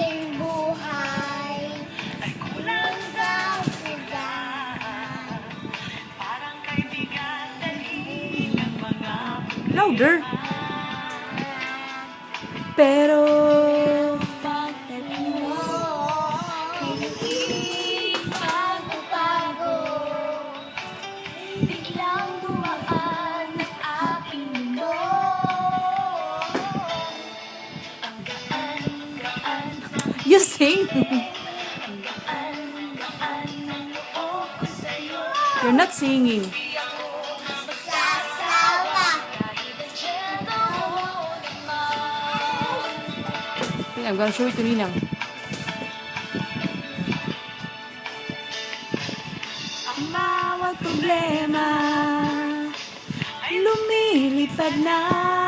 aking buhay ay kulang sa sudan. Parang kaibigan dali ng mga Louder! Pero pagdating mo Hindi pago-pago Biglang dumaan you sing. You're not singing. Okay, I'm gonna show it to Ninang. Ang bawat problema lumilipad na